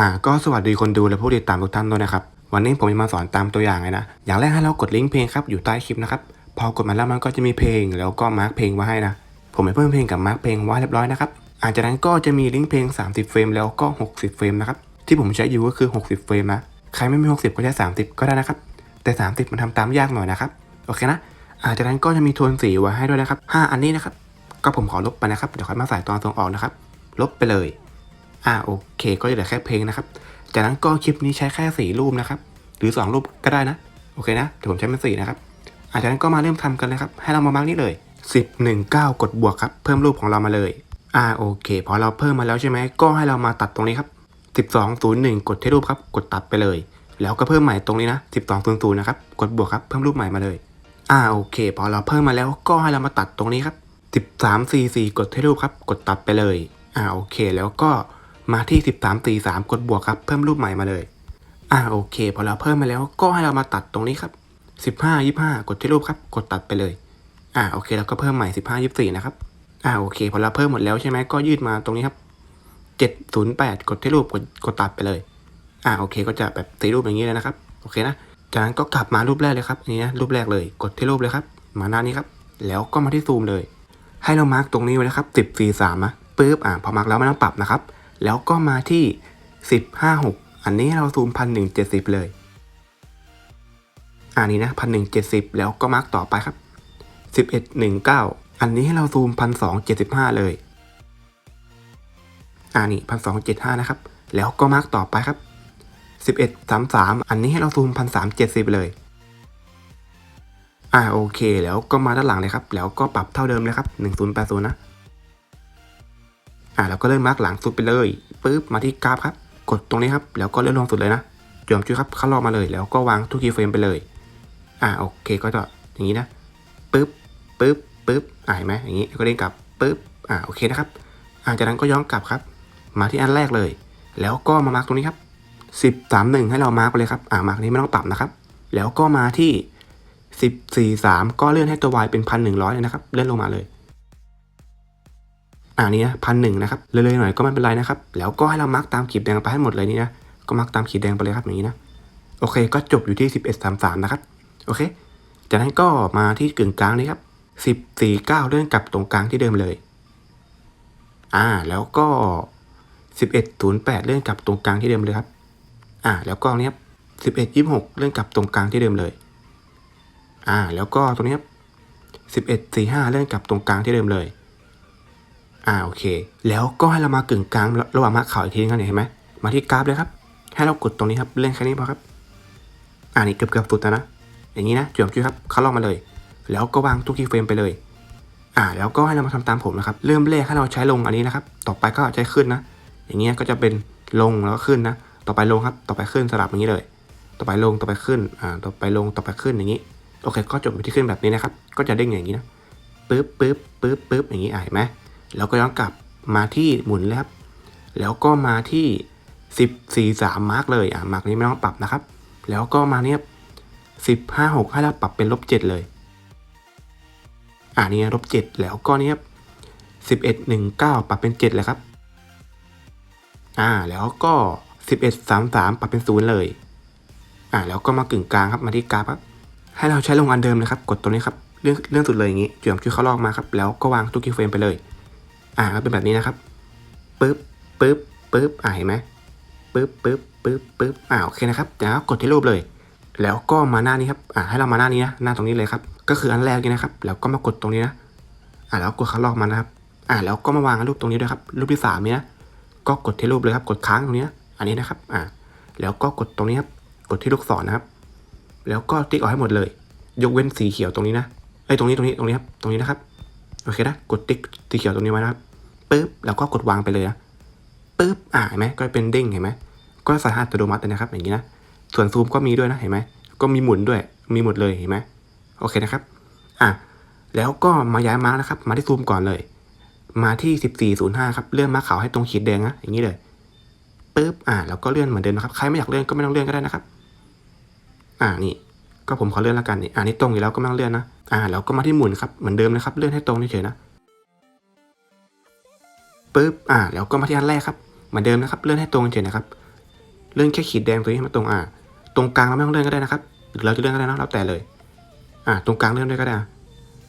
อ่าก็สวัสดีคนดูและผู้ติดตามทุกท่านด้วยนะครับ วันนี้ผมจะมาสอนตามตัวอย่างเลยนะ อย่างแรกให้เรากดลิงก์เพลงครับอยู่ใต้คลิปนะครับ พอกดมาแล้วมันก็จะมีเพลงแล้วก็มาร์กเพลงไว้ให้นะ ผมไปเพิ่มเพลงกับมาร์กเพลงไว้เรียบร้อยนะครับอาจากนั้นก็จะมีลิงก์เพลง 30 เฟรมแล้วก็ 60 เฟรมนะครับ ที่ผมใช้อยู่ก็คือ 60 เฟรมนะ ใครไม่มี 60 ก็ใช้ 30 ก็ได้นะครับ แต่ 30 มันทำตามยากหน่อยนะครับ โอเคนะ อาจากนั้นก็จะมีโทนสีไว้ให้ด้วยนะครับ 5 อันนี้นะครับ ก็ผมขอลบไปนะครับ เดี๋ยวค่อยมาใส่ตอนส่งออกนะครับ ลบไปเลย อ่าโอเค ก็จะเหลือแค่เพลงนะครับ จากนั้นก็คลิปนี้ใช้แค่สี่รูปนะครับ หรือ 2 รูปก็ได้นะ โอเคนะเดี๋ยวผมใช้เป็นสี่นะครับอาจากนั้นก็มาเริ่มทำกันเลยครับ ให้เรามามาร์กนี่เลย 10 1 9 กดบวกครับ เพิ่มรูปของเรามาเลย อ่าโอเคพอเราเพิ่มมาแล้วใช่ไหมก็ให้เรามาตัดตรงนี้ครับ 12 0 1 กดที่รูปครับ กดตัดไปเลย แล้วก็เพิ่มใหม่ตรงนี้นะ12 0 0นะครับ กดบวกครับ เพิ่มรูปใหม่มาเลย อ่าโอเค พอเราเพิ่มมาแล้วก็ให้เรามาตัดตรงนี้ครับ 13 4 4 กดที่รูปครับ กดตัดไปเลย อ่าโอเค แล้วก็ มาที่ 13 4 3 กดบวกครับ เพิ่มรูปใหม่มาเลย อ่าโอเค พอเราเพิ่มมาแล้วก็ให้เรามาตัดตรงนี้ครับ 15 25 กดที่รูปครับ กดตัดไปเลย อ่าโอเคแล้วก็เพิ่มใหม่ 15 24 นะครับ อ่าโอเค พอเราเพิ่มหมดแล้วใช่ไหมก็ยืดมาตรงนี้ครับ 708 กดที่รูปกดกดตัดไปเลย อ่าโอเค ก็จะแบบตีรูปอย่างนี้เลยนะครับ โอเคนะ จากนั้นก็กลับมารูปแรกเลยครับนนี้นะรูปแรกเลย กดที่รูปเลยครับ มาหน้านี้ครับ แล้วก็มาที่ซูมเลย ให้เรามาร์กตรงนี้ไว้นะครับ10 4 3นะปึ๊บอ่าพอมาร์กแล้วไม่ต้องปรับนะครับ แล้วก็มาที่ 156 อันนี้เราซูมพันหนึ่งเจ็ดสิบเลย อันนี้นะพันหนึ่งเจ็ดสิบแล้วก็มาร์กต่อไปครับสิบเอ็ดหนึ่งเก้าอันนี้ให้เราซูมพันสองเจ็ดสิบห้าเลยอ่านี่พันสองเจ็ดห้านะครับ แล้วก็มาร์กต่อไปครับสิบเอ็ดสามสามอันนี้ให้เราซูมพันสามเจ็ดสิบเลยอ่าโอเค แล้วก็มาด้านหลังเลยครับ แล้วก็ปรับเท่าเดิมเลยครับหนึ่งศูนย์แปดศูนย์นะ อ่าแล้วก็เลื่อนมาร์กหลังสุดไปเลยปึ๊บมาที่กราฟครับ กดตรงนี้ครับ แล้วก็เลื่อนลงสุดเลยนะจอมจุ้ยครับเข้ารอบมาเลย แล้วก็วางทุกคีย์เฟรมไปเลย อ่าโอเคก็จะอย่างนี้นะปึ๊บปึ๊บปึ๊บอ่าเห็นไหมอย่างนี้ก็เด้งกลับปึ๊บอ่าโอเคนะครับอ่าจากนั้นก็ย้อนกลับครับ มาที่อันแรกเลย แล้วก็มามาร์กตรงนี้ครับสิบสามหนึ่งให้เรามาร์กไปเลยครับอ่ามาร์กนี้ไม่ต้องปรับนะครับ แล้วก็มาที่สิบสี่สามก็เลื่อนให้ตัว y เป็นพันหนึ่งร้อยนะครับ เลื่อนลงมาเลย อ่านี่นะพันหนึ่งนะครับเรื่อยๆหน่อยก็ไม่เป็นไรนะครับ แล้วก็ให้เรามาร์กตามขีดแดงไปให้หมดเลยนี่นะ ก็มาร์กตามขีดแดงไปเลยครับอย่างนี้นะ โอเค ก็จบอยู่ที่สิบเอ็ดสามสามนะครับ โอเค จากนั้นก็มาที่กึ่งกลางนี้ครับสิบสี่เก้าเลื่อนกลับตรงกลางที่เดิมเลย อ่า แล้วก็สิบเอ็ดศูนย์แปดเลื่อนกลับตรงกลางที่เดิมเลยครับ อ่า แล้วก็เนี้ยสิบเอ็ดยี่หกเลื่อนกลับตรงกลางที่เดิมเลย อ่า แล้วก็ตรงนี้ครับสิบเอ็ดสี่ห้าเลื่อนกลับตรงกลางที่เดิมเลย อ่าโอเค แล้วก็ให้เรามากึ่งกลางระหว่างมาข่าวอีกทีนึงกันเห็นไหมมาที่กราฟเลยครับ ให้เรากดตรงนี้ครับเล่นแค่นี้พอครับ อ่านี่เกือบเกือบสุดแล้วนะ อย่างนี้นะจุ่มจุ้ยครับเขาลองมาเลย แล้วก็วางทุกคีย์เฟรมไปเลย อ่า แล้วก็ให้เรามาทำตามผมนะครับ เริ่มแรกให้เราใช้ลงอันนี้นะครับ ต่อไปก็ใช้ขึ้นนะ อย่างเงี้ยก็จะเป็นลงแล้วก็ขึ้นนะ ต่อไปลงครับ ต่อไปขึ้นสลับอย่างนี้เลย ต่อไปลงต่อไปขึ้น อ่า ต่อไปลงต่อไปขึ้นอย่างนี้ โอเค ก็จบไปที่ขึ้นแบบนี้นะครับ ก็จะเด้งอย่างนี้นะปึ๊บปึ๊บปึ๊บปึ๊บอย่างนี้อ่าเห็นไหม แล้วก็ย้อนกลับมาที่หมุนแล้วครับแล้วก็มาที่สิบสี่สามมาร์กเลยอะมาร์กนี้ไม่ต้องปรับนะครับ แล้วก็มาเนี้ยสิบห้าหกให้เราปรับเป็นลบเจ็ดเลยอ่านี่ลบเจ็ดแล้วก็เนี้ยสิบเอ็ดหนึ่งเก้าปรับเป็นเจ็ดเลยครับ อ่า แล้วก็สิบเอ็ดสามสามปรับเป็นศูนย์เลย อ่า แล้วก็มากึ่งกลางครับ มาที่กราฟครับ ให้เราใช้ลงอันเดิมเลยครับ กดตัวนี้ครับ เรื่องเรื่องสุดเลยอย่างนี้จุ่มชื่อเขาลอกมาครับ แล้วก็วางทุกคีย์เฟรมไปเลย อ่าก็เป็นแบบนี้นะครับปึ๊บปึ๊บปึ๊บอ่าเห็นไหมปึ๊บปึ๊บปึ๊บปึ๊บอ่าโอเคนะครับแล้วกดที่รูปเลย แล้วก็มาหน้านี้ครับอ่าให้เรามาหน้านี้นะหน้าตรงนี้เลยครับ ก็คืออันแรกนี่นะครับ แล้วก็มากดตรงนี้นะอ่าแล้วกดเขาลอกมานะครับ อ่าแล้วก็มาวางรูปตรงนี้ด้วยครับ รูปที่สามนี้นะก็กดที่รูปเลยครับ กดค้างตรงนี้นะอันนี้นะครับอ่าแล้วก็กดตรงนี้ครับกดที่ลูกศรนะครับ แล้วก็ติ๊กออกให้หมดเลย ยกเว้นสีเขียวตรงนี้นะไอ้ตรงนี้ตรงนี้ตรงนี้ครับตรงนี้นะครับโอเคนะกดติ๊กสีเขียวตรงนี้ไว้นะครับ ปึ๊บแล้วก็กดวางไปเลยนะปึ๊บอ่าเห็นไหมก็เป็นเด้งเห็นไหมก็ใส่อัตโนมัติเลยนะครับ อย่างนี้นะส่วนซูมก็มีด้วยนะเห็นไหมก็มีหมุนด้วยมีหมดเลยเห็นไหมโอเคนะครับอะแล้วก็มาย้ายมาร์กนะครับ มาที่ซูมก่อนเลย มาที่ 1405 ครับ เลื่อนมาขาวให้ตรงขีดแดงนะอย่างนี้เลยปึ๊บอ่าแล้วก็เลื่อนเหมือนเดิมนะครับ ใครไม่อยากเลื่อนก็ไม่ต้องเลื่อนก็ได้นะครับ อ่านี่ ก็ผมขอเลื่อนแล้วกันนี่อ่านี่ตรงอยู่แล้วก็ไม่ต้องเลื่อนนะอ่าแล้วก็มาที่หมุนครับเหมือนเดิมนะครับ เลื่อนให้ตรงเฉยๆนะ ปึ๊บอ่าแล้วก็มาที่อันแรกครับเหมือนเดิมนะครับ เลื่อนให้ตรงเฉยนะครับ เลื่อนแค่ขีดแดงตัวนี้ให้มันตรงอ่าตรงกลางเราไม่ต้องเลื่อนก็ได้นะครับหรือเราจะเลื่อนก็ได้นะแล้วแต่เลยอ่าตรงกลางเลื่อนด้วยก็ได้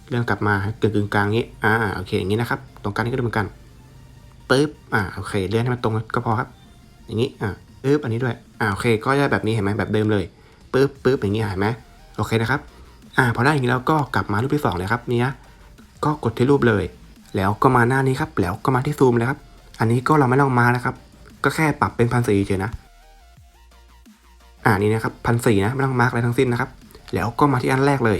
เลื่อนกลับมาให้กึ่งกึ่งกลางนี้อ่าโอเคอย่างนี้นะครับ ตรงกลางนี้ก็ได้เหมือนกันปึ๊บอ่าโอเค เลื่อนให้มันตรงก็พอครับ อย่างนี้อ่าปึ๊บอันนี้ด้วยอ่าโอเค ก็ได้แบบนี้เห็นไหมแบบเดิมเลยปึ๊บปึ๊บอย่างนี้เห็นไหมโอเคนะครับอ่าพอได้อย่างนี้แล้วก็กลับมารูปที่สองเลยครับเนี่ยก็กดที่รูปเลย แล้วก็มาหน้านี้ครับ แล้วก็มาที่ซูมเลยครับ อันนี้ก็เราไม่ต้องมานะครับ ก็แค่ปรับเป็นพันสี่เฉยนะ อ่านี่นะครับพันสี่นะไม่ต้องมาร์กอะไรทั้งสิ้นนะครับ แล้วก็มาที่อันแรกเลย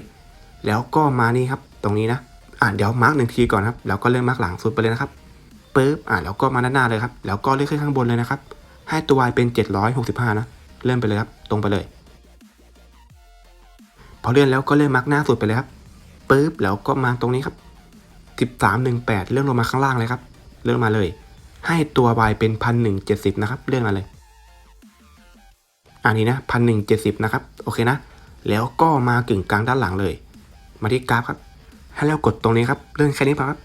แล้วก็มานี่ครับ ตรงนี้นะ อ่าเดี๋ยวมาร์กหนึ่งทีก่อนครับ แล้วก็เลื่อนมาร์กหลังสุดไปเลยนะครับปึ๊บ อ่าแล้วก็มาด้านหน้าเลยครับ แล้วก็เลื่อนขึ้นข้างบนเลยนะครับ ให้ตัว y เป็น 765นะ เลื่อนไปเลยครับ ตรงไปเลย พอเลื่อนแล้วก็เลื่อนมาร์กหน้าสุดไปเลยครับปึ๊บ แล้วก็มาตรงนี้ครับ 1318 เลื่อนลงมาข้างล่างเลยครับ เลื่อนมาเลย ให้ตัว y เป็น1170นะครับ เลื่อนมาเลย อันนี้นะพันหนึ่งเจ็ดสิบนะครับ โอเคนะ แล้วก็มากึ่งกลางด้านหลังเลย มาที่กราฟครับ ให้เรากดตรงนี้ครับ เลื่อนแค่นี้พอครับ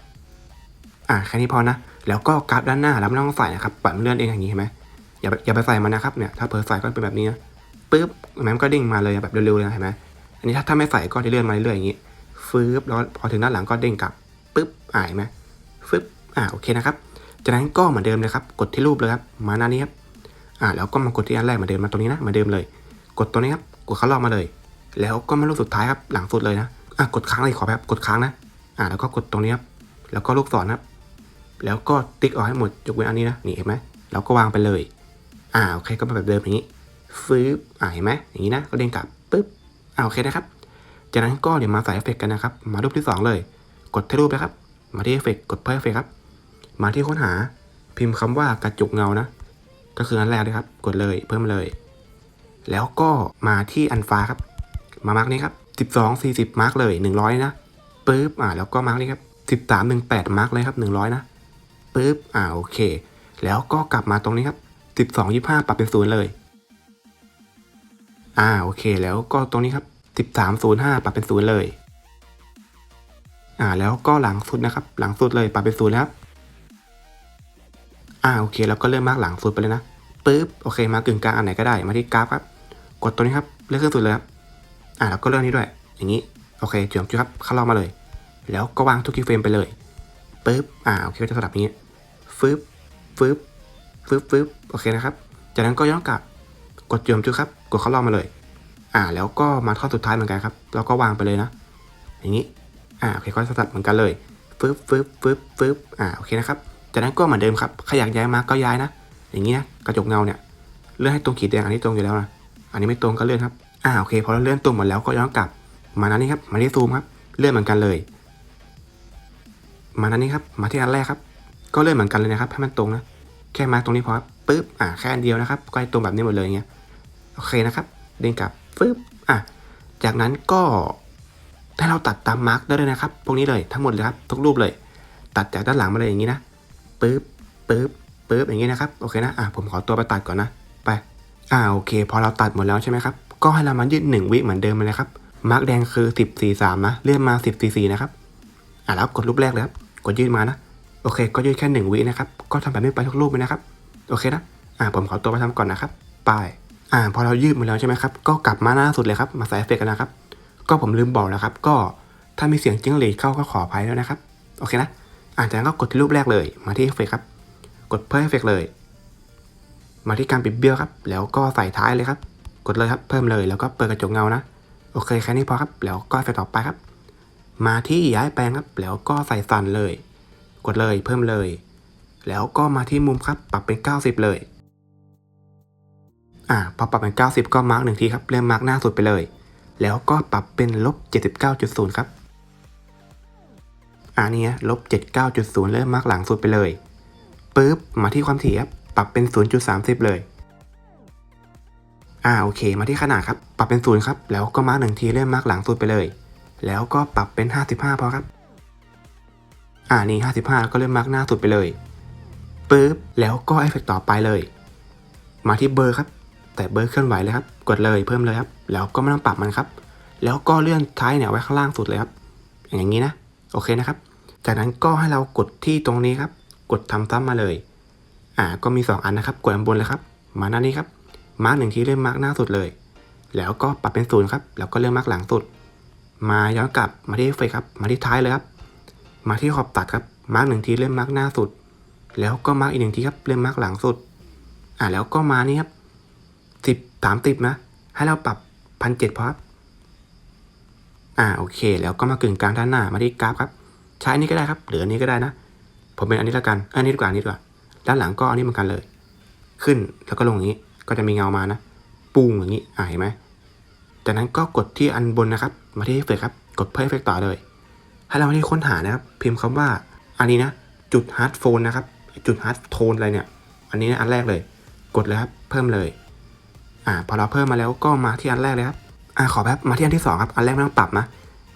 อ่าแค่นี้พอนะ แล้วก็กราฟด้านหน้าเราไม่ต้องใส่นะครับปล่อยมันเลื่อนเองอย่างนี้เห็นไหมอย่าอย่าไปใส่มันนะครับ เนี่ย ถ้าเผลอใส่ก็เป็นแบบนี้นะปึ๊บเห็นไหมมันก็เด้งมาเลยแบบเร็วๆเลยเห็นไหมอันนี้ถ้าถ้าไม่ใส่ก็จะเลื่อนมาเรื่อยๆอย่างนี้ฟื้บแล้วพอถึงด้านหลังก็เด้งกลับ ปึ๊บอ่าเห็นไหมฟึบอ่าโอเคนะครับ จากนั้นก็เหมือนเดิมเลยครับ กดที่รูปเลยครับ มาหน้านี้ครับ อ่าแล้วก็มากดที่อันแรกเหมือนเดิมมาตรงนี้นะเหมือนเดิมเลย กดตัวนี้ครับ กดเข้ารอบมาเลย แล้วก็มาลูกสุดท้ายครับ หลังสุดเลยนะ อะกดค้างเลยขอแบบกดค้างนะ อ่าแล้วก็กดตรงนี้ครับ แล้วก็ลูกศรครับ แล้วก็ติ๊กออกให้หมดยกเว้นอันนี้นะ นี่เห็นไหมแล้วก็วางไปเลย อ่าโอเคก็มาแบบเดิมอย่างนี้ ฟืบอ่าเห็นไหมอย่างนี้นะ ก็เด้งกลับปึ๊บอ่าโอเคนะครับ จากนั้นก็เดี๋ยวมาใส่เอฟเฟกต์กันนะครับ มารูปที่สองเลย กดที่รูปนะครับ มาที่เอฟเฟกต์กดเพิ่มเอฟเฟกต์ครับ มาที่ค้นหาพิมพ์คำว่ากระจุกเงานะ ก็คืออันแรกเลยครับ กดเลยเพิ่มเลย แล้วก็มาที่อันฟ้าครับ มามาร์กนี้ครับ12 40 มาร์กเลย 100 นะปึ๊บอ่าแล้วก็มาร์กนี้ครับ13 18 มาร์กเลยครับ 100 นะปึ๊บอ่าโอเค แล้วก็กลับมาตรงนี้ครับ12 25 ปรับเป็นศูนย์เลย อ่าโอเค แล้วก็ตรงนี้ครับ13 05 ปรับเป็นศูนย์เลย อ่าแล้วก็หลังสุดนะครับ หลังสุดเลยปรับเป็นศูนย์แล้วครับอ่าโอเคแล้วก็เริ่มมากหลังสุดไปเลยนะปึ๊บโอเคมากึ่งกลางอันไหนก็ได้มาที่กราฟครับ กดตัวนี้ครับเลื่อนขึ้นสุดเลยครับอ่าแล้วก็เลื่อนนี้ด้วย อย่างนี้โอเคจุดจุดครับเข้ารอบมาเลย แล้วก็วางทุกคีย์เฟรมไปเลยปึ๊บอ่าโอเคก็จะสลับอย่างนี้ฟึบฟึบฟึบฟึบโอเคนะครับ จากนั้นก็ย้อนกลับกดจุดจุดครับ กดเข้ารอบมาเลย อ่าแล้วก็มาท่อนสุดท้ายเหมือนกันครับ แล้วก็วางไปเลยนะ อย่างนี้ อ่าโอเคก็สลับเหมือนกันเลยฟึบฟึบฟึบฟึบอ่าโอเคนะครับจากนั้นก็เหมือนเดิมครับใครอยากย้ายมาก็ย้ายนะ อย่างนี้นะกระจกเงาเนี่ยเลื่อนให้ตรงขีดแดงอันนี้ตรงอยู่แล้วนะอันนี้ไม่ตรงก็เลื่อนครับอ่าโอเคพอเราเลื่อนตรงหมดแล้วก็ย้อนกลับ มาหน้านี้ครับมาที่ซูมครับเลื่อนเหมือนกันเลย มาหน้านี้ครับมาที่อันแรกครับ ก็เลื่อนเหมือนกันเลยนะครับให้มันตรงนะแค่มาตรงนี้พอครับปึ๊บอ่าแค่อันเดียวนะครับก็ให้ตรงแบบนี้หมดเลยอย่างเงี้ยโอเคนะครับ เด้งกลับฟึบอะจากนั้นก็ ให้เราตัดตามมาร์กได้เลยนะครับ พวกนี้เลยทั้งหมดเลยครับทุกรูปเลย ตัดจากด้านหลังมาเลยอย่างนี้นะปึ๊บปึ๊บปึ๊บอย่างนี้นะครับ โอเคนะ อะผมขอตัวไปตัดก่อนนะ ไป อ่าโอเค พอเราตัดหมดแล้วใช่ไหมครับ ก็ให้เรามายืดหนึ่งวิเหมือนเดิมเลยครับ มาร์กแดงคือสิบสี่สามนะ เลื่อนมาสิบสี่สี่นะครับ อ่าแล้วกดรูปแรกเลยครับ กดยืดมานะ โอเค ก็ยืดแค่หนึ่งวินะครับ ก็ทำแบบนี้ไปทุกรูปเลยนะครับ โอเคนะ อ่าผมขอตัวไปทำก่อนนะครับ ไป อ่า พอเรายืดหมดแล้วใช่ไหมครับ ก็กลับมาหน้าสุดเลยครับ มาใส่เอฟเฟกต์กันนะครับ ก็ผมลืมบอกนะครับ ก็ถ้ามีเสียงจิ้งหรีดเข้าก็ขออภัยด้วนะครับ โอเคนะอ่าจากนั้นก็กดที่รูปแรกเลย มาที่เอฟเฟกครับ กดเพิ่มเอฟเฟกเลย มาที่การปิดเบี้ยวครับ แล้วก็ใส่ท้ายเลยครับ กดเลยครับ เพิ่มเลย แล้วก็เปิดกระจกเงานะ โอเคแค่นี้พอครับ แล้วก็เฟกต่อไปครับ มาที่ย้ายแปลงครับ แล้วก็ใส่สันเลย กดเลย เพิ่มเลย แล้วก็มาที่มุมครับ ปรับเป็น 90 เลย อ่า พอปรับเป็น 90 ก็มาร์กหนึ่งทีครับ เริ่มมาร์กหน้าสุดไปเลย แล้วก็ปรับเป็นลบ 79.0 ครับอ่านี่ฮะลบ 79.0 เริ่มมาร์กหลังสุดไปเลยปึ๊บมาที่ความถี่ครับปรับเป็น 0.30 เลย อ่าโอเค มาที่ขนาดครับ ปรับเป็น 0 ครับ แล้วก็มาร์กหนึ่งทีเริ่มมาร์กหลังสุดไปเลย แล้วก็ปรับเป็น 55พอครับ อ่านี่ 55 ก็เริ่มมาร์กหน้าสุดไปเลยปึ๊บแล้วก็เอฟเฟกต์ต่อไปเลย มาที่เบอร์ครับ แต่เบอร์เคลื่อนไหวเลยครับ กดเลยเพิ่มเลยครับ แล้วก็ไม่ต้องปรับมันครับ แล้วก็เลื่อนท้ายเนี่ยไว้ข้างล่างสุดเลยครับ อย่างนี้นะ โอเคนะครับ จากนั้นก็ให้เรากดที่ตรงนี้ครับ กดทำซ้ำมาเลย อ่า ก็มี 2 อันนะครับ กดอันบนเลยครับ มาหน้านี้ครับ มาร์กหนึ่งทีเริ่มมาร์กหน้าสุดเลย แล้วก็ปรับเป็นศูนย์ครับ แล้วก็เริ่มมาร์กหลังสุด มาย้อนกลับมาที่เฟกครับ มาที่ท้ายเลยครับ มาที่ขอบตัดครับ มาร์กหนึ่งทีเริ่มมาร์กหน้าสุด แล้วก็มาร์กอีกหนึ่งทีครับเริ่มมาร์กหลังสุด อ่าแล้วก็มานี่ครับ สามสิบนะ ให้เราปรับพันเจ็ดพอครับอ่าโอเค แล้วก็มากึ่งกลางด้านหน้ามาที่กราฟครับ ใช้อันนี้ก็ได้ครับ หรืออันนี้ก็ได้นะ ผมเป็นอันนี้ละกันอันนี้ดีกว่าอันนี้ดีกว่า ด้านหลังก็อันนี้เหมือนกันเลย ขึ้นแล้วก็ลงอย่างนี้ ก็จะมีเงามานะปุ้งอย่างนี้อ่าเห็นไหมจากนั้นก็กดที่อันบนนะครับ มาที่เอฟเฟกครับ กดเพิ่มเอฟเฟกต่อเลย ให้เรามาที่ค้นหานะครับ พิมพ์คำว่า อันนี้นะ จุดฮาร์ดโฟนนะครับ จุดฮาร์ดโทนอะไรเนี่ย อันนี้นะอันแรกเลย กดเลยครับ เพิ่มเลย อ่าพอเราเพิ่มมาแล้วก็มาที่อันแรกเลยครับอ่าขอแป๊บมาที่อันที่สองครับอันแรกไม่ต้องปรับนะ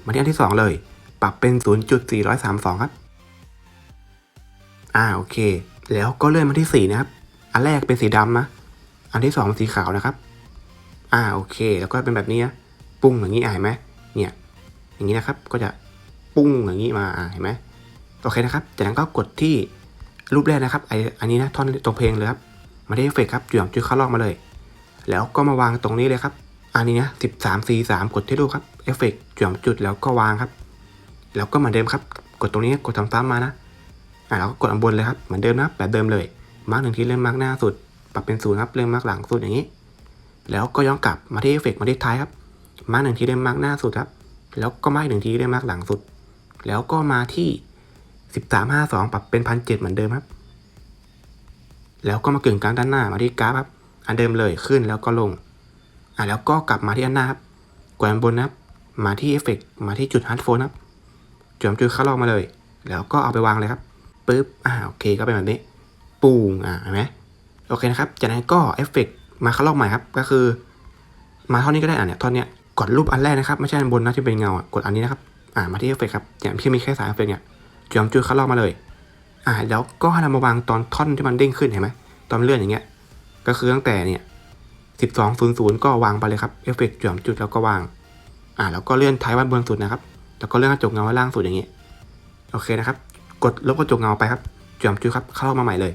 มาที่อันที่สองเลย ปรับเป็น 0.432 ครับอ่าโอเค แล้วก็เลื่อนมาที่สีนะครับ อันแรกเป็นสีดำนะอันที่สองสีขาวนะครับ อ่าโอเค แล้วก็เป็นแบบนี้นะปุ้งอย่างนี้อะเห็นไหมเนี่ยอย่างนี้นะครับก็จะปุ้งอย่างนี้มาอ่าเห็นไหมโอเคนะครับจากนั้นก็กดที่รูปแรกนะครับไออันนี้นะท่อนตรงเพลงเลยครับมาที่เอฟเฟกครับจุดจุดเข้าลอกมาเลย แล้วก็มาวางตรงนี้เลยครับ อันนี้นะสิบสามสี่สามกดที่รูปครับเอฟเฟกต์จุดจุดแล้วก็วางครับ แล้วก็เหมือนเดิมครับ กดตรงนี้กดซ้ำๆมานะอ่าแล้วก็กดอันบนเลยครับเหมือนเดิมนะแบบเดิมเลยมาร์กหนึ่งที่เริ่มมาร์กหน้าสุด ปรับเป็นศูนย์ครับเริ่มมาร์กหลังสุดอย่างนี้ แล้วก็ย้อนกลับมาที่เอฟเฟกต์มาที่ท้ายครับมาร์กหนึ่งที่เริ่มมาร์กหน้าสุดครับ แล้วก็มาอีกหนึ่งทีเริ่มมาร์กหลังสุด แล้วก็มาที่สิบสามห้าสองปรับเป็นพันเจ็ดเหมือนเดิมครับ แล้วก็มากึ่งกลางด้านหน้ามาที่กราฟครับ อันเดิมเลยขึ้นแล้วก็ลงอ่าแล้วก็กลับมาที่อันหน้าครับกดอันบนนะครับ มาที่เอฟเฟกต์มาที่จุดฮาร์ดโฟนครับจุดจุดข้าลอกมาเลย แล้วก็เอาไปวางเลยครับปึ๊บอ่าโอเคก็เป็นแบบนี้ปูงอ่าเห็นไหมโอเคนะครับ จากนั้นก็เอฟเฟกต์มาข้าลอกใหม่ครับ ก็คือ มาเท่านี้ก็ได้อะเนี่ยท่อนเนี้ยกดรูปอันแรกนะครับ ไม่ใช่อันบนนะที่เป็นเงาอะกดอันนี้นะครับอ่ามาที่เอฟเฟกต์ครับอย่างที่มีแค่สายเอฟเฟกต์เนี่ยจุดจุดข้าลอกมาเลย อ่าแล้วก็ให้เรามาวางตอนท่อนที่มันเด้งขึ้นเห็นไหมตอนเลื่อนอย่างเงี้ย ก็คือตั้งแต่เนี่ยสิบสองศูนย์ศูนย์ก็วางไปเลยครับเอฟเฟกต์จุดจุดแล้วก็วาง อ่าแล้วก็เลื่อนท้ายวันบนสุดนะครับ แล้วก็เลื่อนกระจกเงาไว้ล่างสุดอย่างเงี้ยโอเคนะครับ กดลบกระจกเงาไปครับจอมจุดครับเข้ามาใหม่เลย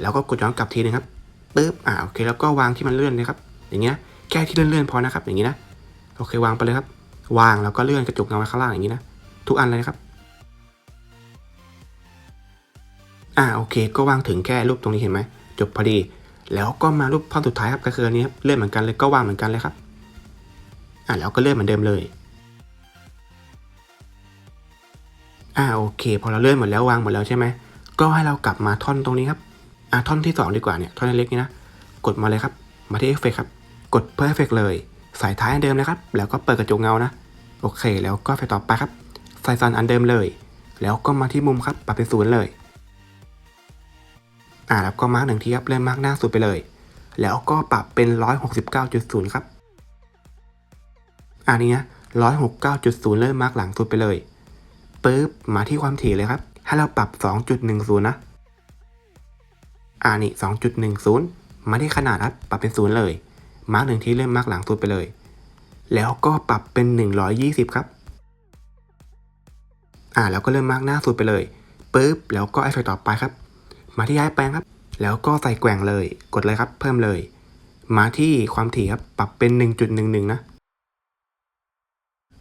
แล้วก็กดย้อนกลับทีนึงครับปึ๊บอ่าโอเคแล้วก็วางที่มันเลื่อนเลยครับ อย่างเงี้ยแค่ที่เลื่อนๆพอนะครับ อย่างงี้นะโอเควางไปเลยครับ วางแล้วก็เลื่อนกระจกเงาไว้ข้างล่างอย่างงี้นะทุกอันเลยนะครับ อ่าโอเค ก็วางถึงแค่รูปตรงนี้เห็นไหมจบพอดี แล้วก็มารูปท่อนสุดท้ายครับก็คืออันนี้ครับเลื่อนเหมือนกันเลยก็วางเหมือนกันเลยครับอ่าแล้วก็เลื่อนเหมือนเดิมเลยอ่าโอเค พอเราเลื่อนหมดแล้ววางหมดแล้วใช่ไหมก็ให้เรากลับมาท่อนตรงนี้ครับอ่าท่อนที่สองดีกว่าเนี่ยท่อนเล็กนี่นะกดมาเลยครับ มาที่เอฟเฟกครับ กดเพิ่มเอฟเฟกเลยใส่ท้ายอันเดิมเลยครับ แล้วก็เปิดกระจกเงานะ โอเค แล้วก็ไฟต่อไปครับ ใส่ซันอันเดิมเลย แล้วก็มาที่มุมครับปรับเป็นศูนย์เลย อ่าแล้วก็มาร์กหนึ่งทีครับเริ่มมาร์กหน้าสุดไปเลย แล้วก็ปรับเป็นร้อยหกสิบเก้าจุดศูนย์ครับอันนี้นะร้อยหกเก้าจุดศูนย์เริ่มมาร์กหลังสุดไปเลยปึ๊บมาที่ความถี่เลยครับ ให้เราปรับ 2.10 นะอ่านี่2.10 มาที่ขนาดครับปรับเป็นศูนย์เลย มาร์กหนึ่งที่เริ่มมาร์กหลังสุดไปเลย แล้วก็ปรับเป็น 120 ครับอ่าแล้วก็เริ่มมาร์กหน้าสุดไปเลยปึ๊บแล้วก็ไอเฟกต่อไปครับ มาที่ย้ายแปลงครับ แล้วก็ใส่แกว่งเลย กดเลยครับ เพิ่มเลย มาที่ความถี่ครับ ปรับเป็น 1.11 นะ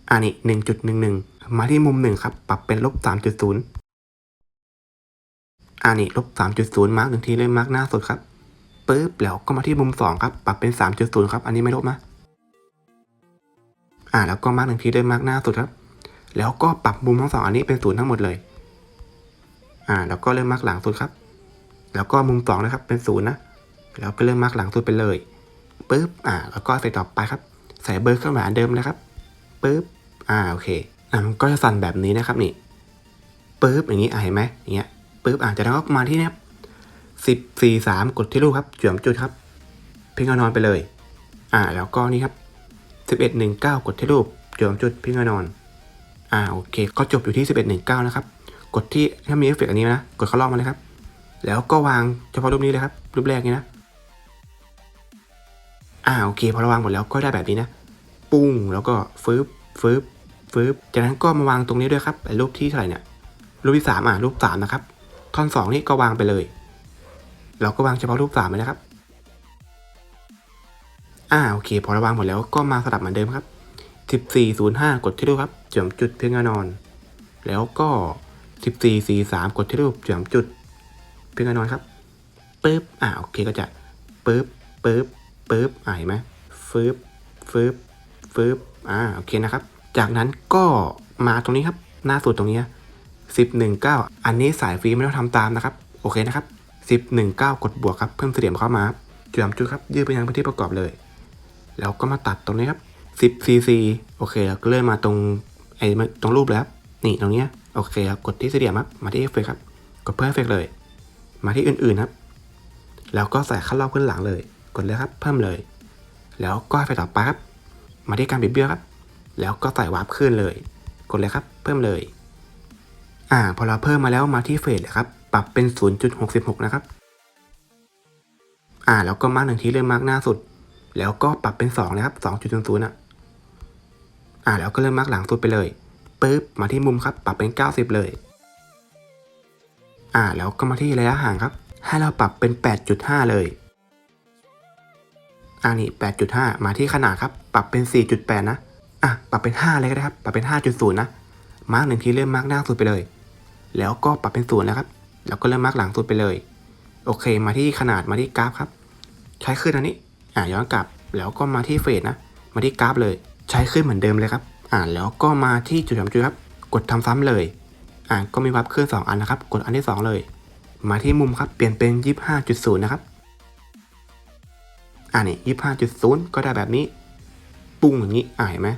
อ่านี่หนึ่งจุดหนึ่งหนึ่งมาที่มุมหนึ่งครับ ปรับเป็นลบสามจุดศูนย์อ่านี่ลบสามจุดศูนย์มาร์กหนึ่งทีเลยมาร์กหน้าสุดครับปึ๊บแล้วก็มาที่มุมสองครับ ปรับเป็นสามจุดศูนย์ครับ อันนี้ไม่ลบนะอ่าแล้วก็มาร์กหนึ่งทีเลยมาร์กหน้าสุดครับ แล้วก็ปรับมุมทั้งสองอันนี้เป็นศูนย์ทั้งหมดเลย อ่า แล้วก็เริ่มมาร์กหลังสุดครับ แล้วก็มุมสองนะครับเป็นศูนย์นะแล้วก็เริ่มมาร์กหลังสุดไปเลยปึ๊บอ่าแล้วก็เฟกต่อไปครับ ใส่เบอร์เครื่องหมายเดิมนะครับปึ๊บอ่าโอเคอะมันก็จะสั่นแบบนี้นะครับนี่ปึ๊บอย่างนี้อะเห็นไหมอย่างเงี้ยปึ๊บอะจากนั้นก็มาที่เนี้ยสิบสี่สามกดที่รูปครับจุดจุดครับพิงเอานอนไปเลย อ่าแล้วก็นี่ครับสิบเอ็ดหนึ่งเก้ากดที่รูปจุดจุดพิงเอานอนอ่าโอเค ก็จบอยู่ที่สิบเอ็ดหนึ่งเก้านะครับกดที่ถ้ามีเอฟเฟกต์อันนี้นะกดเข้าลอกมาเลยครับ แล้วก็วางเฉพาะรูปนี้เลยครับ รูปแรกนี้นะ อ่าโอเค พอเราวางหมดแล้วก็ได้แบบนี้นะ ปุ้งแล้วก็ฟืบฟืบฟืบจากนั้นก็มาวางตรงนี้ด้วยครับรูปที่เท่าไหร่เนี่ย รูปที่สามอะรูปสามนะครับ ท่อนสองนี่ก็วางไปเลย เราก็วางเฉพาะรูปสามไปนะครับ อ่าโอเค พอระวางหมดแล้วก็มาสลับเหมือนเดิมครับสิบสี่ศูนย์ห้ากดที่รูปครับเจือมจุดเพียงนอน แล้วก็สิบสี่สี่สามกดที่รูปเจือมจุด เพียงแน่นอนครับปึ๊บอ่าโอเคก็จะปึ๊บปึ๊บปึ๊บอ่าเห็นไหมฟืบฟืบฟืบอ่าโอเคนะครับ จากนั้นก็มาตรงนี้ครับหน้าสุดตรงนี้สิบหนึ่งเก้าอันนี้สายฟรีไม่ต้องทำตามนะครับ โอเคนะครับสิบหนึ่งเก้ากดบวกครับเพิ่มเสียมเข้ามาครับเจือมจุดครับยืดไปยังพื้นที่ประกอบเลยแล้วก็มาตัดตรงนี้ครับ10 cc โอเคแล้วก็เลื่อนมาตรงไอ้ตรงรูปแล้วครับนี่ตรงเนี้ยโอเคครับกดที่เหลี่ยมครับมาที่เอฟเฟกครับกดเพิ่มเอฟเฟกเลย มาที่อื่นๆครับ แล้วก็ใส่ขั้นรอบขึ้นหลังเลย กดเลยครับ เพิ่มเลย แล้วก็ไปต่อไปครับ มาที่การบิดเบี้ยวครับ แล้วก็ใส่วาร์ปขึ้นเลย กดเลยครับ เพิ่มเลย อ่า พอเราเพิ่มมาแล้วมาที่เฟสเลยครับ ปรับเป็น 0.66 นะครับ อ่า แล้วก็มาร์กหนึ่งทีเริ่มมาร์กหน้าสุด แล้วก็ปรับเป็น2นะครับ2.00อะอ่า แล้วก็เริ่มมาร์กหลังสุดไปเลยปึ๊บ มาที่มุมครับ ปรับเป็น 90 เลย อ่า แล้วก็มาที่ระยะห่างครับ ให้เราปรับเป็น 8.5 เลยอ่านี่ 8.5 มาที่ขนาดครับ ปรับเป็น 4.8 นะ อะ ปรับเป็น 5 เลยก็ได้ครับ ปรับเป็น 5.0 นะ มาร์กหนึ่งทีเริ่มมาร์กหน้าสุดไปเลย แล้วก็ปรับเป็นศูนย์แล้วครับ แล้วก็เริ่มมาร์กหลังสุดไปเลย โอเค มาที่ขนาด มาที่กราฟครับ ใช้ขึ้นอันนี้ อ่าย้อนกลับ แล้วก็มาที่เฟสนะ มาที่กราฟเลย ใช้ขึ้นเหมือนเดิมเลยครับ อ่าแล้วก็มาที่จุดสามจุดครับ กดทำซ้ำเลย อ่าก็มีวับขึ้น 2 อันนะครับ กดอันที่ 2 เลย มาที่มุมครับ เปลี่ยนเป็น 25.0 นะครับ อ่านี่25.0ก็ได้แบบนี้ ปุ้งอย่างนี้ อ่าเห็นไหม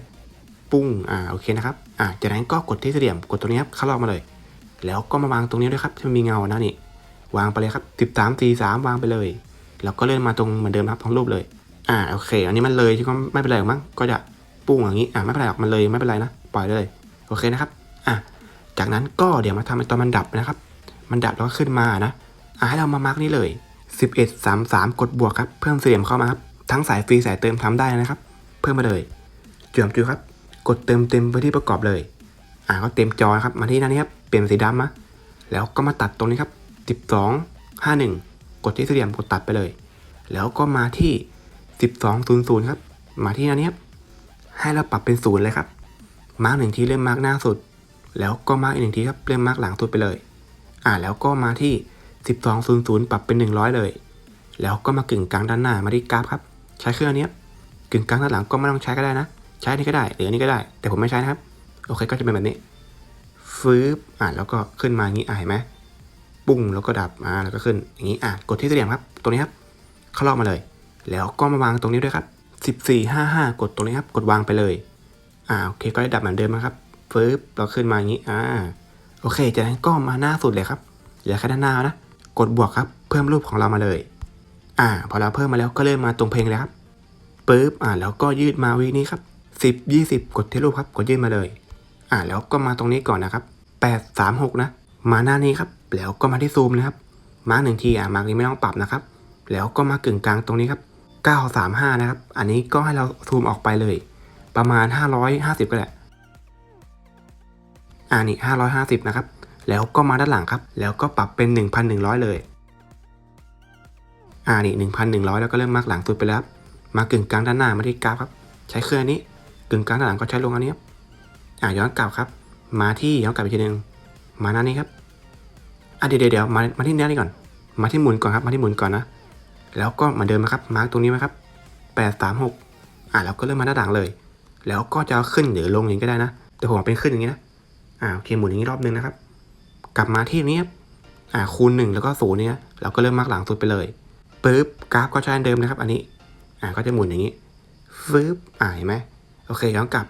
ปุ้ง อ่า โอเคนะครับ อ่าจากนั้นก็กดที่สี่เหลี่ยม กดตรงนี้ครับเข้ารอบมาเลย แล้วก็มาวางตรงนี้ด้วยครับที่มันมีเงานะนี่ วางไปเลยครับสิบสามสี่สามวางไปเลย แล้วก็เลื่อนมาตรงเหมือนเดิมครับทั้งรูปเลย อ่า โอเค อันนี้มันเลยที่ก็ไม่เป็นไรหรอกมั้ง ก็จะปุ้งอย่างนี้ อ่าไม่เป็นไรหรอก มันเลยไม่เป็นไรนะ ปล่อยเลย โอเคนะครับ จากนั้นก็เดี๋ยวมาทำเป็นตอนมันดับนะครับ มันดับแล้วก็ขึ้นมานะอ่าให้เรามามาร์กนี่เลย 11 3 3 กดบวกครับเพิ่มเสียมเข้ามาครับทั้งสายฟรีสายเติมทำได้นะครับ เพิ่มมาเลยจือมจุครับ กดเติมเต็มไปที่ประกอบเลย อ่าก็เต็มจอครับมาที่นั่นนี้ครับเปลี่ยนสีดำนะแล้วก็มาตัดตรงนี้ครับ 12 51 กดที่สี่เหลี่ยมกดตัดไปเลย แล้วก็มาที่ 1200 ครับ มาที่นั่นนี้ครับให้เราปรับเป็นศูนย์เลยครับมาร์กหนึ่งทีเริ่มมาร์กหน้าสุด แล้วก็มาร์กอีกหนึ่งทีครับเริ่มมาร์กหลังสุดไปเลย อ่าแล้วก็มาที่ 1200 ปรับเป็น 100 เลย แล้วก็มากึ่งกลางด้านหน้ามาที่กราฟครับ ใช้เครื่องอันนี้กึ่งกลางด้านหลังก็ไม่ต้องใช้ก็ได้นะ ใช้นี้ก็ได้หรืออันนี้ก็ได้ แต่ผมไม่ใช้นะครับ โอเคก็จะเป็นแบบนี้ฟืบอ่าแล้วก็ขึ้นมาอย่างนี้อ่าเห็นไหมปุ้งแล้วก็ดับอ่าแล้วก็ขึ้นอย่างนี้อะกดที่เหลี่ยมครับตรงนี้ครับเข้ารอบมาเลย แล้วก็มาวางตรงนี้ด้วยครับสิบสี่ห้าห้ากดตรงนี้ครับกดวางไปเลยอ่าโอเคก็ได้ดับเหมือนเดิมนะครับ ฟืบเราขึ้นมาอย่างนี้ อ่า โอเค จากนั้นก็มาหน้าสุดเลยครับเหลือแค่ด้านหน้านะ กดบวกครับ เพิ่มรูปของเรามาเลย อ่า พอเราเพิ่มมาแล้วก็เริ่มมาตรงเพลงเลยครับปึ๊บ อ่า แล้วก็ยืดมาวีนี้ครับสิบยี่สิบกดที่รูปครับ กดยืดมาเลย อ่า แล้วก็มาตรงนี้ก่อนนะครับแปดสามหกนะ มาหน้านี้ครับ แล้วก็มาที่ซูมนะครับ มาร์กหนึ่งที อะมาร์กนี้ไม่ต้องปรับนะครับ แล้วก็มากึ่งกลางตรงนี้ครับเก้าสามห้านะครับ อันนี้ก็ให้เราซูมออกไปเลย ประมาณห้าร้อยห้าสิบก็แหละ อ่านี่ห้าร้อยห้าสิบนะครับ แล้วก็มาด้านหลังครับ แล้วก็ปรับเป็นหนึ่งพันหนึ่งร้อยเลย อ่านี่หนึ่งพันหนึ่งร้อยแล้วก็เริ่มมาร์กหลังสุดไปแล้วมากึ่งกลางด้านหน้ามาที่กราฟครับ ใช้เครื่องอันนี้ กึ่งกลางด้านหลังก็ใช้ลงอันนี้ครับอ่าย้อนกลับครับ มาที่ย้อนกลับอีกทีหนึ่งมาหน้านี้ครับอะเดี๋ยวเดี๋ยวมามาที่เนี้ยนี่ก่อน มาที่หมุนก่อนครับ มาที่หมุนก่อนนะ แล้วก็เหมือนเดิมนะครับ มาร์กตรงนี้ไหมครับแปดสามหกอ่าแล้วก็เริ่มมาด้านหลังเลย แล้วก็จะขึ้นหรือลงอย่างนี้ก็ได้นะ แต่ผมเอาเป็นขึ้นอย่างนี้นะ อ่าโอเคหมุนอย่างนี้รอบนึงนะครับ กลับมาที่นี้อ่าคูณหนึ่งแล้วก็ศูนย์เนี่ยเราก็เริ่มมาร์กหลังสุดไปเลยปึ๊บกราฟก็ใช้อันเดิมนะครับ อันนี้อ่าก็จะหมุนอย่างนี้ฟึบอ่าเห็นไหมโอเคย้อนกลับ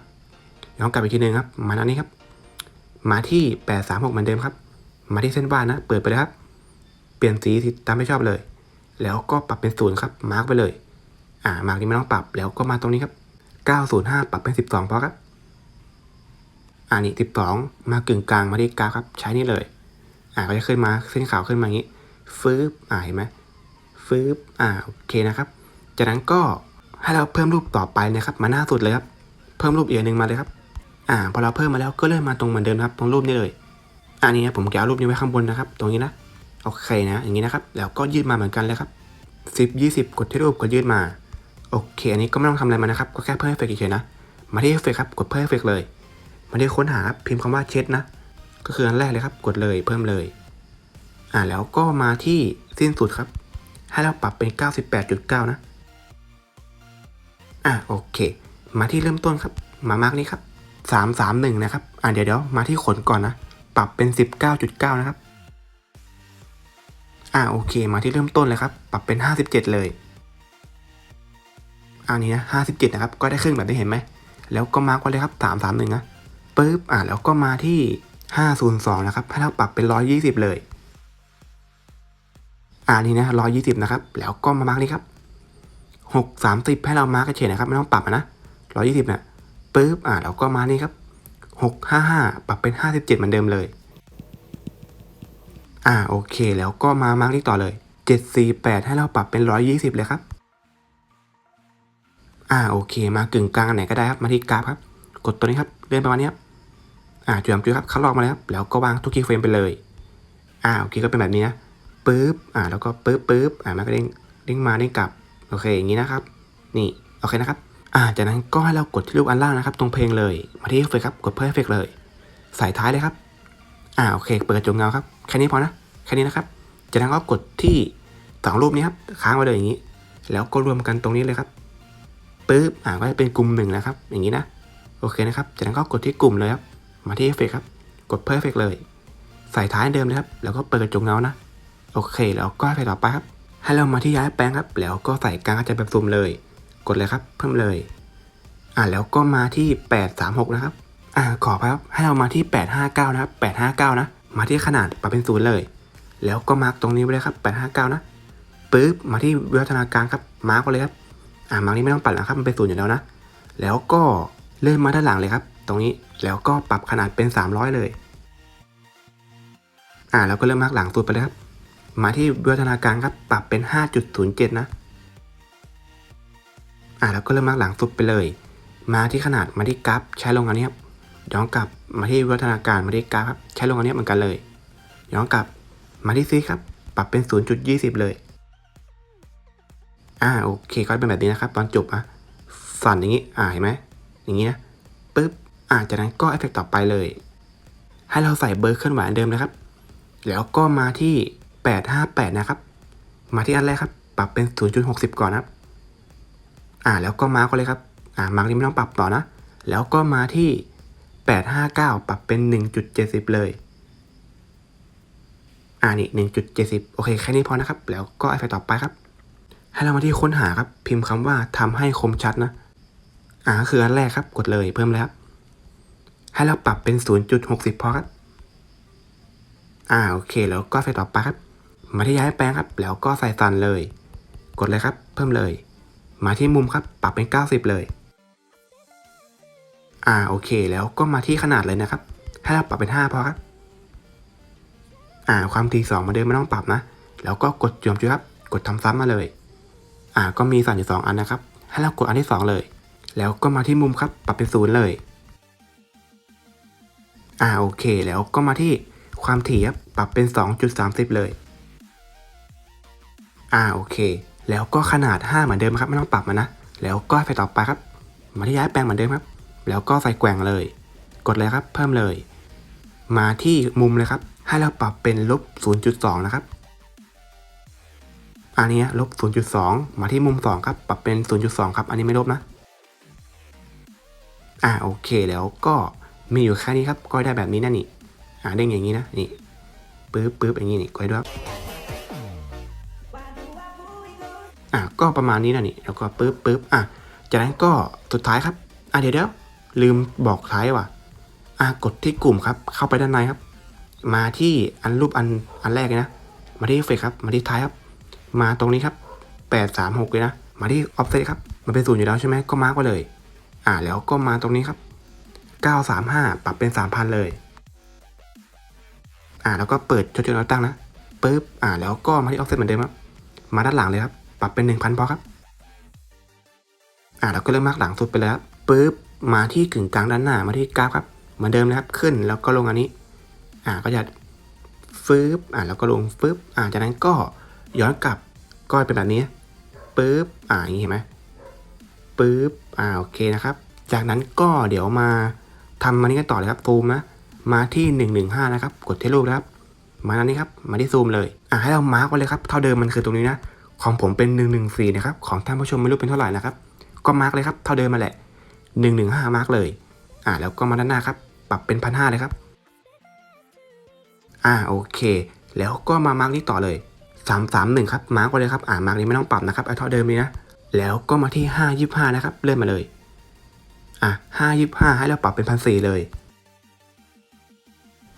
ย้อนกลับอีกทีหนึ่งครับ มาอันนี้ครับ มาที่แปดสามหกเหมือนเดิมครับ มาที่เส้นวาดนะ เปิดไปเลยครับ เปลี่ยนสีตามไม่ชอบเลย แล้วก็ปรับเป็นศูนย์ครับ มาร์กไปเลย อ่า มาร์กนี้ไม่ต้องปรับ แล้วก็มาตรงนี้ครับเก้าศูนย์ห้าปรับเป็นสิบสองพอครับ อ่านี่สิบสองมากึ่งกลางมาที่กราฟครับ ใช้นี่เลย อ่าก็จะขึ้นมาเส้นขาวขึ้นมาอย่างนี้ฟืบอ่าเห็นไหมฟืบอ่าโอเคนะครับ จากนั้นก็ให้เราเพิ่มรูปต่อไปนะครับ มาหน้าสุดเลยครับ เพิ่มรูปอีกหนึ่งมาเลยครับ อ่า พอเราเพิ่มมาแล้วก็เลื่อนมาตรงเหมือนเดิมครับ ตรงรูปนี้เลย อันนี้นะผมจะเอารูปนี้ไว้ข้างบนนะครับ ตรงนี้นะโอเคนะ อย่างนี้นะครับ แล้วก็ยืดมาเหมือนกันเลยครับสิบยี่สิบกดที่รูปก็ยืดมา โอเค อันนี้ก็ไม่ต้องทำอะไรมานะครับ ก็แค่เพิ่มเอฟเฟกต์เฉยๆนะ มาที่เอฟเฟกต์ครับ กดเพิ่มเอฟเฟกต์เลย มาที่ค้นหาพิมพ์คำว่าเช็ดนะ ก็คืออันแรกเลยครับ กดเลยเพิ่มเลย อ่าแล้วก็มาที่สิ้นสุดครับ ให้เราปรับเป็น 98.9 นะ อ่าโอเค มาที่เริ่มต้นครับ มามาร์กนี้ครับ331 นะครับ อ่าเดี๋ยวเดี๋ยวมาที่ขนก่อนนะ ปรับเป็น 19.9 นะครับ อ่าโอเค มาที่เริ่มต้นเลยครับ ปรับเป็น 57 เลยอันนี้นะ57 นะครับ ก็ได้ครึ่งแบบที่เห็นไหม แล้วก็มาร์กไว้เลยครับ 331 นะ ปึ๊บอ่าแล้วก็มาที่ 502 นะครับให้เราปรับเป็น 120 เลยอ่านี่นะ120 นะครับ แล้วก็มามาร์กนี้ครับ 6 30 ให้เรามาร์กเฉยนะครับ ไม่ต้องปรับอะนะ120เนี่ยปึ๊บอ่าแล้วก็มานี่ครับ 655 ปรับเป็น 57 เหมือนเดิมเลย อ่าโอเค แล้วก็มามาร์กนี้ต่อเลย 748 ให้เราปรับเป็น 120 เลยครับ อ่าโอเค มากึ่งกลางไหนก็ได้ครับ มาที่กราฟครับ กดตัวนี้ครับเลื่อนประมาณนี้ครับอ่าจุดจุดครับคัดลอกมาเลยครับแล้วก็วางทุกคีย์เฟรมไปเลยอ่าโอเคก็เป็นแบบนี้นะปึ๊บอ่าแล้วก็ปึ๊บปึ๊บอ่ามันก็เด้งเด้งมาเด้งกลับโอเคอย่างนี้นะครับ นี่โอเคนะครับอ่าจากนั้นก็ให้เรากดที่รูปอันล่างนะครับ ตรงเพลงเลยมาที่เอฟเฟกครับกดเพิ่มเอฟเฟกเลยใส่ท้ายเลยครับอ่าโอเค เปิดกระจกเงาครับแค่นี้พอนะแค่นี้นะครับจากนั้นก็กดที่สองรูปนี้ครับค้างไว้เลยอย่างนี้ แล้วก็รวมกันตรงนี้เลยครับปึ๊บอ่าก็จะเป็นกลุ่มหนึ่งนะครับ อย่างนี้นะ โอเคนะครับ จากนั้นก็กดที่กลุ่มเลยครับ มาที่เอฟเฟกต์ครับ กดเพิ่มเอฟเฟกต์เลย ใส่ท้ายเดิมเลยครับ แล้วก็เปิดกระจกเงานะ โอเค แล้วก็ไปต่อไปครับ ให้เรามาที่ย้ายแปลงครับ แล้วก็ใส่กลางกระจายแบบซูมเลย กดเลยครับ เพิ่มเลย อ่าแล้วก็มาที่ 836 นะครับ อ่า ขอครับ ให้เรามาที่ 859 นะครับ 859 นะ มาที่ขนาดปรับเป็นศูนย์เลย แล้วก็มาร์กตรงนี้ไว้เลยครับ 859 นะปึ๊บ มาที่วิวัฒนาการครับ มาร์กไว้เลยครับ อ่ามาร์กนี้ไม่ต้องปัดแล้วครับ มันเป็นศูนย์อยู่แล้วนะ แล้วก็ เลื่อนมาด้านหลังเลยครับ ตรงนี้แล้วก็ปรับขนาดเป็น 300 เลย อ่าแล้วก็เริ่มมาร์กหลังสุดไปเลยครับ มาที่วิวัฒนาการครับปรับเป็น 5.07 นะ อ่าแล้วก็เริ่มมาร์กหลังสุดไปเลย มาที่ขนาดมาที่กราฟใช้ลงอันนี้ครับย้อนกลับมาที่วิวัฒนาการมาที่กราฟครับใช้ลงอันนี้เหมือนกันเลยย้อนกลับมาที่ซีครับ ปรับเป็น 0.20 เลยอ่าโอเคก็เป็นแบบนี้นะครับ ตอนจบอะสั่นอย่างนี้อ่าเห็นไหม อย่างนี้นะปึ๊บอ่าจากนั้นก็เอฟเฟกต์ต่อไปเลย ให้เราใส่เบอร์เคลื่อนไหวเดิมนะครับ แล้วก็มาที่ 858 นะครับ มาที่อันแรกครับ ปรับเป็น 0.60 ก่อนนะครับ อ่าแล้วก็มาร์กเลยครับอ่ามาร์กนี้ไม่ต้องปรับต่อนะ แล้วก็มาที่ 859 ปรับเป็น 1.70 เลยอ่านี่ 1.70 โอเค แค่นี้พอนะครับ แล้วก็เอฟเฟกต์ต่อไปครับ ให้เรามาที่ค้นหาครับ พิมพ์คำว่าทำให้คมชัดนะ อ่าคืออันแรกครับ กดเลยเพิ่มเลยครับให้เราปรับเป็น 0.60 พอครับ อ่าโอเค แล้วก็ใส่ต่อไปครับ มาที่ย้ายแปลงครับ แล้วก็ใส่สันเลย กดเลยครับ เพิ่มเลย มาที่มุมครับ ปรับเป็น 90 เลย อ่าโอเค แล้วก็มาที่ขนาดเลยนะครับ ให้เราปรับเป็น 5 พอครับ อ่าความถี่2มาเดิมไม่ต้องปรับนะ แล้วก็กดจุ่มจุดครับ กดทำซ้ำมาเลย อ่าก็มีสันอยู่สองอันนะครับ ให้เรากดอันที่สองเลย แล้วก็มาที่มุมครับ ปรับเป็นศูนย์เลย อ่าโอเค แล้วก็มาที่ความถี่ครับปรับเป็น 2.30 เลย อ่าโอเค แล้วก็ขนาด 5 เหมือนเดิมครับ ไม่ต้องปรับมานะ แล้วก็ไปต่อไปครับ มาที่ย้ายแปลงเหมือนเดิมครับ แล้วก็ใส่แกว่งเลย กดเลยครับ เพิ่มเลย มาที่มุมเลยครับ ให้เราปรับเป็นลบ 0.2 นะครับอันนี้ลบ 0.2 มาที่มุม 2 ครับ ปรับเป็น 0.2 ครับ อันนี้ไม่ลบนะ อ่าโอเคแล้วก็มีอยู่แค่นี้ครับก็ได้แบบนี้นะนี่อ่าเด้งอย่างนี้นะนี่ปึ๊บปึ๊บอย่างนี้นี่กดด้วยอะก็ประมาณนี้นะนี่แล้วก็ปึ๊บปึ๊บอะจากนั้นก็สุดท้ายครับอะเดี๋ยวเดี๋ยวลืมบอกท้ายว่ะอะกดที่กลุ่มครับ เข้าไปด้านในครับ มาที่อันรูปอันอันแรกเลยนะ มาที่เฟกครับ มาที่ท้ายครับ มาตรงนี้ครับ836เลยนะ มาที่ออฟเซตครับ มันเป็นศูนย์อยู่แล้วใช่ไหมก็มาร์กไว้เลย อ่าแล้วก็มาตรงนี้ครับ 935 ปรับเป็น 3,000 เลย อ่าแล้วก็เปิดชดเชยแนวตั้งนะปึ๊บอ่าแล้วก็มาที่ออฟเซ็ตเหมือนเดิมครับ มาด้านหลังเลยครับ ปรับเป็น 1,000พอครับ อ่าแล้วก็เริ่มมากหลังสุดไปแล้วครับปึ๊บมาที่กึ่งกลางด้านหน้ามาที่กราฟครับเหมือนเดิมนะครับขึ้นแล้วก็ลงอันนี้ อ่าก็จะฟืบอ่าแล้วก็ลงฟืบอ่าจากนั้นก็ย้อนกลับก็เป็นแบบนี้ปึ๊บอ่าอย่างนี้เห็นไหม ปึ๊บอ่าโอเคนะครับ จากนั้นก็เดี๋ยวมาทำมันนี้กันต่อเลยครับซูมนะมาที่ 115 นะครับ กดที่รูปนะครับ มาอันนี้ครับ มาที่ซูมเลย อ่าให้เรามาร์กไว้เลยครับ เท่าเดิมมันคือตรงนี้นะ ของผมเป็น 114 นะครับ ของท่านผู้ชมไม่รู้เป็นเท่าไหร่นะครับ ก็มาร์กเลยครับ เท่าเดิมมาแหละ 115 มาร์กเลย อ่าแล้วก็มาด้านหน้าครับ ปรับเป็นพันห้าเลยครับ อ่าโอเค แล้วก็มามาร์กนี้ต่อเลย 331 ครับ มาร์กไว้เลยครับ อ่ามาร์กนี้ไม่ต้องปรับนะครับเอาเท่าเดิมนี้นะ แล้วก็มาที่ 525 นะครับ เลื่อนมาเลย อะ525 ให้เราปรับเป็นพันสี่เลย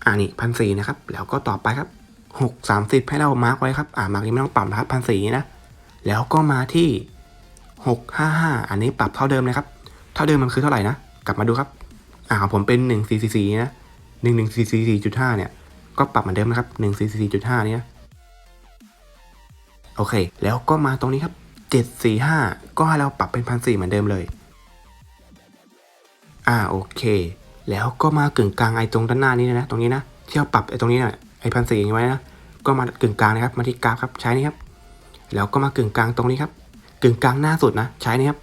อ่านี่พันสี่นะครับ แล้วก็ต่อไปครับหกสามสิบให้เรามาร์กไว้ครับ อ่ามาร์กนี้ไม่ต้องปรับนะครับพันสี่นะ แล้วก็มาที่หกห้าห้าอันนี้ปรับเท่าเดิมเลยครับ เท่าเดิมมันคือเท่าไหร่นะ กลับมาดูครับ อ่าของผมเป็นหนึ่งซีซีสี่นะหนึ่งหนึ่งซีซีสี่จุดห้าเนี่ย ก็ปรับเหมือนเดิมนะครับหนึ่งสี่สี่จุดห้าเนี่ยโอเค แล้วก็มาตรงนี้ครับ เจ็ดสี่ห้าก็ให้เราปรับเป็นพันสี่เหมือนเดิมเลย อ่าโอเค แล้วก็มากึ่งกลางไอ้ตรงด้านหน้านี้นะ ตรงนี้นะที่เราปรับไอ้ตรงนี้นะไอ้พันสี่ไว้นะ ก็มากึ่งกลางนะครับมาที่กราฟครับใช้นี่ครับ แล้วก็มากึ่งกลางตรงนี้ครับ กึ่งกลางหน้าสุดนะ ใช้นี่ครับ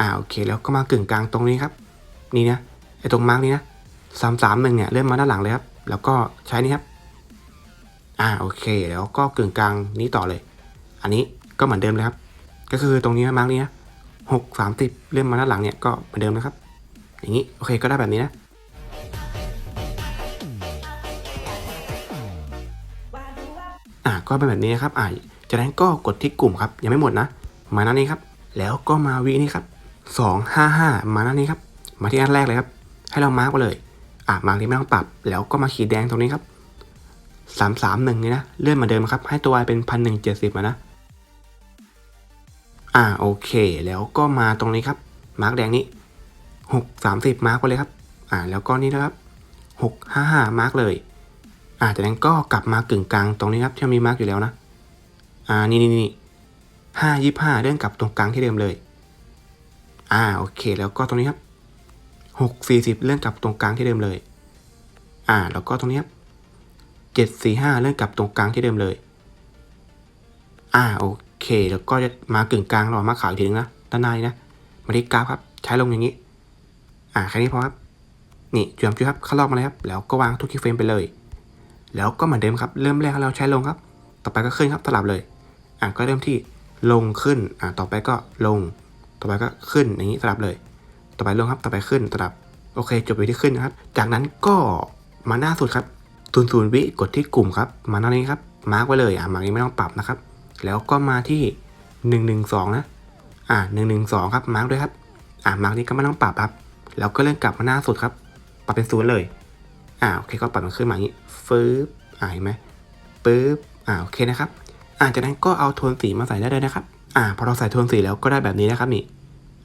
อ่าโอเค แล้วก็มากึ่งกลางตรงนี้ครับ นี่นะไอ้ตรงมาร์กนี้นะสามสามหนึ่งเนี่ยเลื่อนมาด้านหลังเลยครับ แล้วก็ใช้นี่ครับ อ่าโอเค แล้วก็กึ่งกลางนี้ต่อเลย อันนี้ก็เหมือนเดิมเลยครับ ก็คือตรงนี้นะมาร์กนี้นะหกสามสิบเลื่อนมาด้านหลังเนี่ยก็เหมือนเดิมนะครับ อย่างนี้ โอเคก็ได้แบบนี้นะอ่าก็เป็นแบบนี้นะครับอ่าจากนั้นก็กดที่กลุ่มครับ ยังไม่หมดนะ มาหน้านี้ครับ แล้วก็มาวินี่ครับสองห้าห้ามาหน้านี้ครับ มาที่อันแรกเลยครับ ให้เรามาร์กไว้เลย อ่ามาร์กนี้ไม่ต้องปรับ แล้วก็มาขีดแดงตรงนี้ครับสามสามหนึ่งนี่นะ เลื่อนมาเดิมครับ ให้ตัวเป็นพันหนึ่งเจ็ดสิบนะ อ่าโอเค แล้วก็มาตรงนี้ครับ มาร์กแดงนี้หกสามสิบมาร์กไปเลยครับ อ่าแล้วก็นี่นะครับหกห้าห้ามาร์กเลยอ่าจากนั้นก็กลับมากึ่งกลางตรงนี้ครับที่มีมาร์กอยู่แล้วนะ อ่านี่นี่นี่ห้ายี่ห้าเลื่อนกลับตรงกลางที่เดิมเลย อ่าโอเค แล้วก็ตรงนี้ครับหกสี่สิบเลื่อนกลับตรงกลางที่เดิมเลย อ่า แล้วก็ตรงนี้ครับเจ็ดสี่ห้าเลื่อนกลับตรงกลางที่เดิมเลย อ่าโอ เคแล้วก็จะมากึ่งกลางระหว่างมาขาวอีกทีนึงนะด้านในนะมาที่กราฟครับ ใช้ลงอย่างนี้ อ่าแค่นี้พอครับ นี่จุดจุดครับเข้าลอกมาเลยครับ แล้วก็วางทุกคีย์เฟรมไปเลย แล้วก็เหมือนเดิมครับ เริ่มแรกเราใช้ลงครับ ต่อไปก็ขึ้นครับสลับเลย อะก็เริ่มที่ลงขึ้น อะต่อไปก็ลง ต่อไปก็ขึ้นอย่างนี้สลับเลย ต่อไปลงครับ ต่อไปขึ้นสลับ โอเค จบไปที่ขึ้นนะครับ จากนั้นก็มาหน้าสุดครับศูนย์ศูนย์วิกดที่กลุ่มครับ มาหน้านี้ครับ มาร์กไว้เลย อะมาร์กนี้ไม่ต้องปรับนะครับ แล้วก็มาที่หนึ่งหนึ่งสองนะ อะหนึ่งหนึ่งสองครับมาร์กด้วยครับ อะมาร์กนี้ก็ไม่ต้องปรับครับ แล้วก็เลื่อนกลับมาหน้าสุดครับ ปรับเป็นศูนย์เลย อ่าโอเคก็ปรับมันขึ้นมาอย่างนี้ฟืบอ่าเห็นไหมปึ๊บ อ่าโอเคนะครับ อ่าจากนั้นก็เอาโทนสีมาใส่ได้เลยนะครับ อ่าพอเราใส่โทนสีแล้วก็ได้แบบนี้นะครับนี่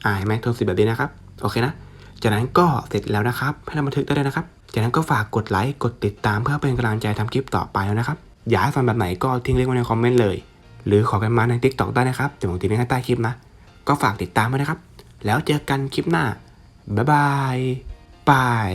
อ่าเห็นไหมโทนสีแบบนี้นะครับ โอเคนะ จากนั้นก็เสร็จแล้วนะครับ ให้เราบันทึกได้เลยนะครับ จากนั้นก็ฝากกดไลค์ กดติดตามเพื่อเป็นกำลังใจทำคลิปต่อไปแล้วนะครับ อยากให้ฟังแบบไหนก็ทิ้งลิงก์ไว้ในคอมเมนต์เลย หรือขอกันมาใน t ิ k t o k ได้นะครับเดี๋ยวผมติดลิงก์ให้ใต้คลิปนะ ก็ฝากติดตามไว้นะครับ แล้วเจอกันคลิปหน้า บ๊ายบายบาย